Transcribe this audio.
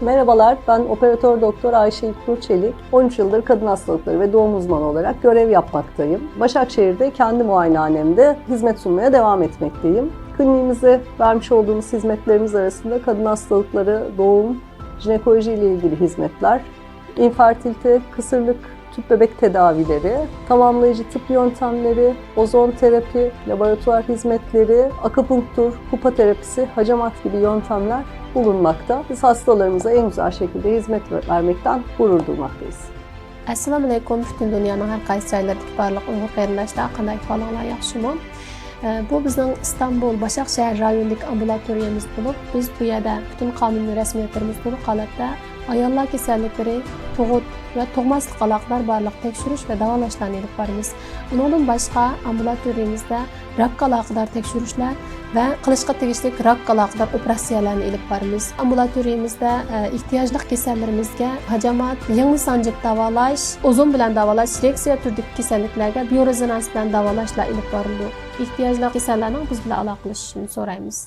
Merhabalar, ben operatör doktor Ayşe İlknur Çelik. 13 yıldır kadın hastalıkları ve doğum uzmanı olarak görev yapmaktayım. Başakşehir'de kendi muayenehanemde hizmet sunmaya devam etmekteyim. Kliniğimizde vermiş olduğumuz hizmetlerimiz arasında kadın hastalıkları, doğum, jinekoloji ile ilgili hizmetler, infertilite, kısırlık, tüp bebek tedavileri, tamamlayıcı tıp yöntemleri, ozon terapi, laboratuvar hizmetleri, akupunktur, kupa terapisi, hacamat gibi yöntemler bulunmakta. Biz hastalarımıza en güzel şekilde hizmet vermekten gurur duymaktayız. assalomu alaykum butun dunyoning har qaysi joylaridagi barliq uyg'ur qarindoshlar qanday ahvollari yaxshimi Ee, bu bizning istanbul bashaqshahar rayonlik ambulatoriyamiz bo'lib biz bu yerda butun qonuniy rasmiyatlarimiz to'liq holatda ayollar kasalliklari tug'ut va tug'maslik aloqalar barliq tekshirish va davolashlarni ilib boramiz. Undan boshqa ambulatoriyamizda rakka aloqador tekshirishlar va qilishga tegishli rakka aloqador operatsiyalarni ilib boramiz. Ambulatoriyamizda e, ehtiyojli kasallarimizga hajamat yangi sanjiq davolash ozon bilan davolash reaksiya turdagi kasalliklarga biorezonans bilan davolashlar ilib borildi. Ehtiyojli kasallarning biz bilan aloqalashishini so'raymiz